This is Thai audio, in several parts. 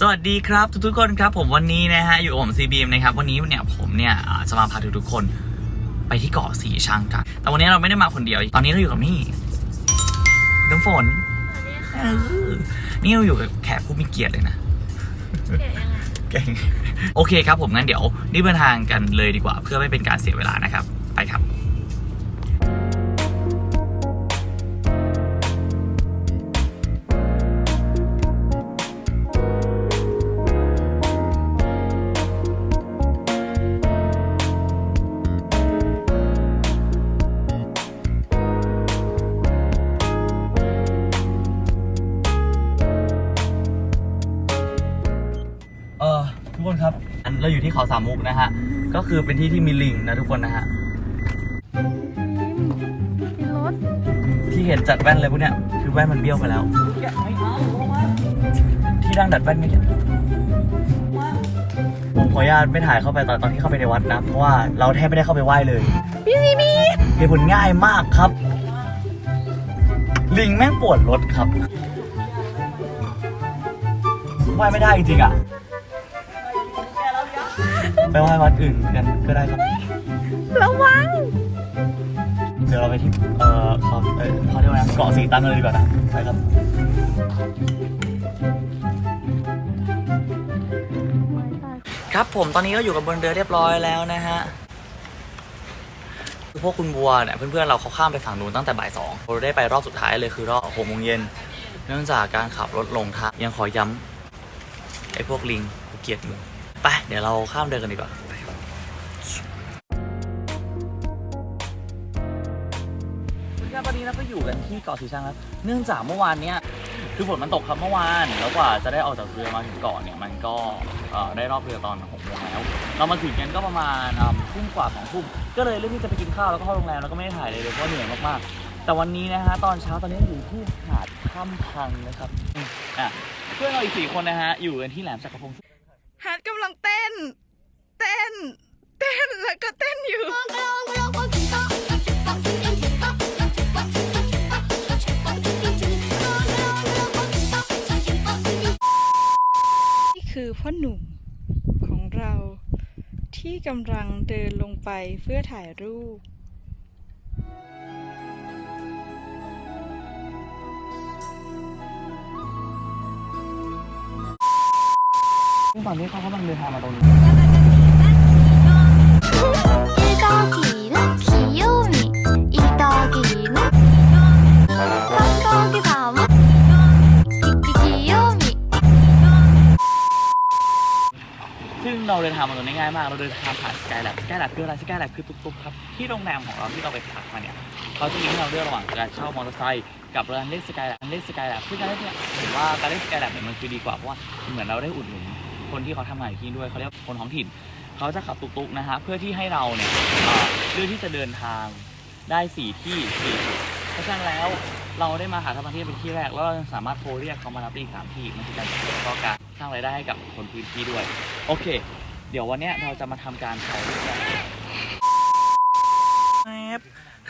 สวัสดีครับทุกๆคนครับผมวันนี้นะฮะอยู่กับผมซีบีมนะครับวันนี้เนี่ยผมเนี่ยอ่าจะมาพาทุกๆคนไปที่เกาะสีชังกันแต่วันนี้เราไม่ได้มาคนเดียว ตอนนี้เราอยู่กับนี่น้ำฝนเออนี่เราอยู่กับแขกผู้มีเกียรติเลยนะเก๋ยังไงเก่งโอเคครับผมงั้นเดี๋ยวรีบเดินทางกันเลยดีกว่า เพื่อไม่เป็นการเสียเวลานะครับ ไปครับ นเราอยู่ที่เขาสามมุกนะฮะ ก็คือเป็นที่ที่มีลิงนะทุกคนนะฮะมีรถที่เห็นจัดแว่นเลยพวกเนี้ยคือแว่นมันเบี้ยวไปแล้วที่ดังดัดแว่นไม่เห็นผมขออนุญาตไม่ถ่ายเข้าไปตอนตอนที่เข้าไปในวัดนะ เพราะว่าเราแทบไม่ได้เข้าไปไหว้เลยพี่ซีมีเหตุผลง่ายมากครับ ลิงแม่งปวดรถครับไหว้ไม่ได้จริงๆอะ ไปไหว้วัดอื่นกันก็ได้ครับ ระวัง เดี๋ยวเราไปที่เอ่อเขาเอ่อเขาเรียกว่าอะไรนะเกาะสีตันเลยดีกว่านะไปครับ ครับผมตอนนี้ก็อยู่กับบนเรือเรียบร้อยแล้วนะฮะคือพวกคุณบัวเนี่ยเพื่อนๆเราเขาข้ามไปฝั่งนู้นตั้งแต่บ่ายสองเราได้ไปรอบสุดท้ายเลยคือรอบหกโมงเย็น เนื่องจากการขับรถลงทางยังขอย้ำไอ้พวกลิงกูเกลียดมึงไป เดี๋ยวเราข้ามเดินกันดีกว่าครับครับวันนี้เราก็อยู่กันที่เกาะสีชังครับ เนื่องจากเมื่อวานเนี้ยคือฝนมันตกครับเมื่อวานแล้วกว่าจะได้ออกจากเรือมาถึงเกาะเนี่ยมันก็ได้รอบเรือตอนหกโมงแล้ว เรามาถึงกันก็ประมาณทุ่มกว่าสองทุ่มก็เลยเลือกที่จะไปกินข้าวแล้วก็เข้าโรงแรมแล้วก็ไม่ได้ถ่ายเลยเลยเพราะเหนื่อยมากๆ แต่วันนี้นะฮะตอนเช้าตอนนี้อยู่ที่หาดถ้ำพังนะครับอะเพื่อนเราอีกสี่คนนะฮะอยู่กันที่แหลมสักกระพง ฮาร์ดกำลังเต้น เต้น เต้นแล้วก็เต้นอยู่ นี่คือพ่อหนุ่มของเราที่กำลังเดินลงไปเพื่อถ่ายรูป ซึ่งตอนนี้เขากำลังเดินทางมาตรงนี้ซึ่งเราเดินทางมาตรงนี้ง่ายมาก เราเดินทางผ่านสกายแล็บสกายแล็บคืออะไรสกายแล็บคือตุ๊กๆครับ ที่โรงแรมของเราที่เราไปพักมาเนี่ย เขาจะมีให้เราเลือกระหว่างการเช่ามอเตอร์ไซค์กับการเล่นสกายแลบเล่นสกายแลบซึ่งการเล่นเนี่ยผมว่าการเล่นสกายแล็บเนี่ยมันคือดีกว่าเพราะว่าเหมือนเราได้อุดหนุน คนที่เขาทำงานอยู่ที่นี่ด้วยเขาเรียกคนท้องถิ่น เขาจะขับตุ๊กๆนะฮะเพื่อที่ให้เราเนี่ยเอ่อเลือกที่จะเดินทางได้สี่ที่สี่จุดเพราะฉะนั้นแล้วเราได้มาหาสถานที่เป็นที่แรกแล้วเรายังสามารถโทรเรียกเขามารับได้อีกสามที่มันคือการก็การสร้างรายได้ให้กับคนพื้นที่ด้วย โอเค เดี๋ยววันเนี้ยเราจะมาทำการถ่ายรูปกัน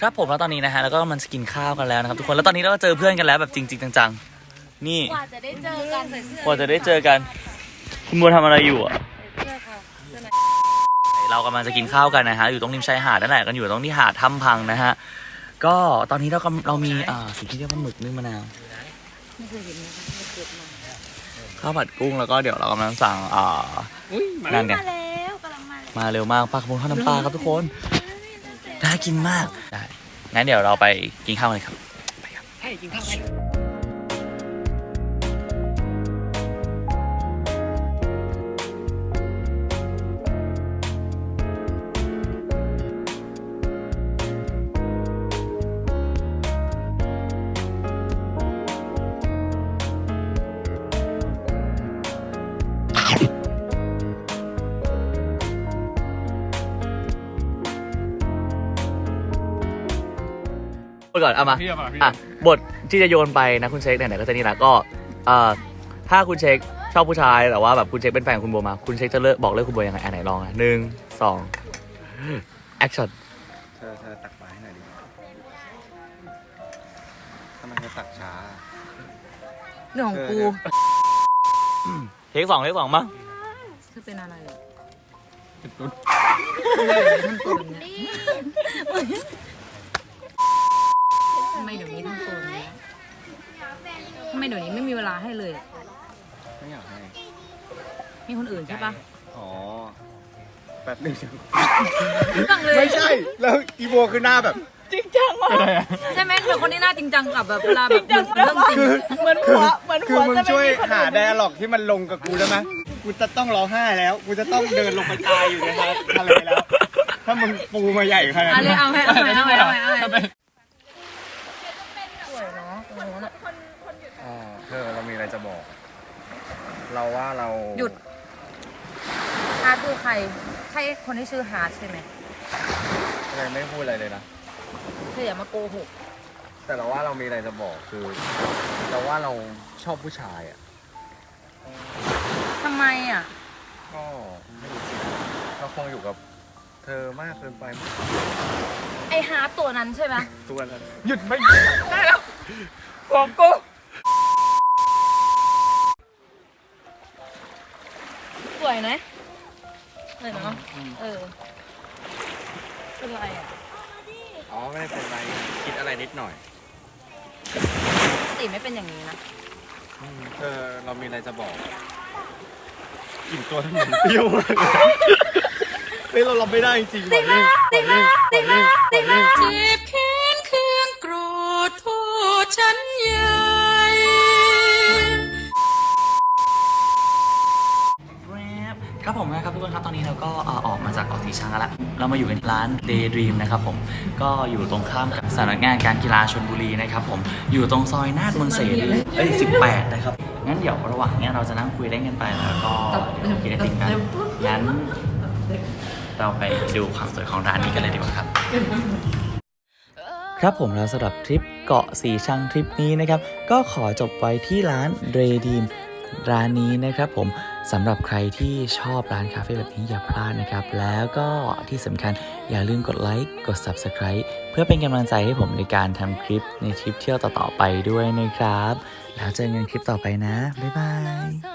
ครับผมแล้วตอนนี้นะฮะแล้วก็มันจะกินข้าวกันแล้วนะครับทุกคนแล้วตอนนี้เราก็เจอเพื่อนกันแล้วแบบจริงๆจังๆ นี่กว่าจะได้เจอกันใส่เสื้อกว่าจะได้เจอกัน คุณบัวทำอะไรอยู่อะเสื้อค่ะเสื้อไหนเรากำลังจะกินข้าวกันนะฮะ อยู่ตรงริมชายหาดนั่นแหละกันอยู่ตรงที่หาดถ้ำพังนะฮะ ก็ตอนนี้เรากำเรามีอ่าสิ่งที่เรียกว่าหมึกนึ่งมะนาวไม่เคยเห็นนะคะไม่เกิดมาข้าวผัดกุ้งแล้วก็เดี๋ยวเรากำลังสั่งอ่านั่นเนี่ยมาแล้วกำลังมาแล้วมาเร็วมากปลากระพงทอดน้ำปลาครับทุกคนน่ากินมากได้งั้นเดี๋ยวเราไปกินข้าวกันเลยครับไปครับ ก่อนเอามาพี่เอามาพี่อะบทที่จะโยนไปนะคุณเช็คเนี่ยไหนๆก็จะนี่แหละก็เอ่อถ้าคุณเช็คชอบผู้ชายแต่ว่าแบบคุณเช็คเป็นแฟนคุณโบมา คุณเช็คจะเลิกบอกเลิกคุณโบยังไงอันไหนลองอะหนึ่งสองแอคชั่นเธอเธอตักปลาให้หน่อยดิทำไมเธอตักช้าเรื่องของกูเธอเทคสองเทคสองมาเธอเป็นอะไรอะเป็นตุ๊ดทำตัวแบบเนี้ยทำไม เดี๋ยวนี้ทำตัวแบบเนี้ยทำไมเดี๋ยวนี้ไม่มีเวลาให้เลยอะไม่อยากให้มีคนอื่นใช่ปะอ๋อแป๊บหนึงฟังเลยไม่ใช่ แล้วอีโบคือหน้าแบบจริงจังมากใช่ไหมเป็นคนที่น่าจริงจังกับแบบเวลาแบบเรื่องจริงเหมือนหัวเหมือนคืหัอวมึงจะไม่ช่วยมีคนหาอื่นไดอะล็อกที่มันลงกับกูได้ไหมกูจะต้องร้องไห้แล้ว กูจะต้องเดินลงไปตายอยู่ในทะเลแล้ว ถ้ามึงปูมาใหญ่ขนาดเอาเลยนี้ เอาให้เอาให้เอาให้เอาให้ ใครใช่คนที่ชื่อฮาร์ดใช่ไหมเลยไม่พูดอะไรเลยนะ เธออย่ามาโกหก แต่เราว่าเรามีอะไรจะบอกคือ เราว่าเราชอบผู้ชายอะ ทำไมอะ ก็ไม่รู้สิเราคงอยู่กับเธอมากเกินไปมั้งไอฮาร์ดตัวนั้นใช่ไหมตัวนั้น หยุดไม่บอกกูสวยนะ สวยเนาะ เออ เป็นไรอะอ๋อไม่เป็นไรคิดอะไรนิดหน่อยปกติไม่เป็นอย่างนี้นะเธอเรามีอะไรจะบอกกลิ่นตัวทั้งหมดเปรี้ยวมากเลยเฮ้ยเรารับไม่ได้จริงๆติมาติมาติมาติมาเจ็บแค้นเคืองโกรธโทษฉันให ครับผมนะครับทุกคนครับตอนนี้เราก็ออกมาจากออกทีช้างแล้วเรามาอยู่กันร้าน Daydream นะครับผมก็อยู่ตรงข้ามกับสำนักงานการกีฬาชลบุรีนะครับผมอยู่ตรงซอยนาดมนเสรีเอ้ย18 นะครับงั้นเดี๋ยวระหว่างเนี้ยเราจะนั่งคุยเล่นกันไปแล้วก็เดี๋ยวกินไอติมกันงั้นเราไปดูความสวยของร้านนี้กันเลยดีกว่าครับครับผมแล้วสำหรับทริปเกาะสีชังทริปนี้นะครับ ก็ขอจบไว้ที่ร้านเรดีม ร้านนี้นะครับผมสำหรับใครที่ชอบร้านคาเฟ่แบบนี้อย่าพลาดนะครับ แล้วก็ที่สำคัญอย่าลืมกดไลค์กด Subscribe เพื่อเป็นกำลังใจให้ผมในการทำคลิปในทริปเที่ยวต่อๆไปด้วยนะครับ แล้วเจอกันคลิปต่อไปนะ บ๊ายบาย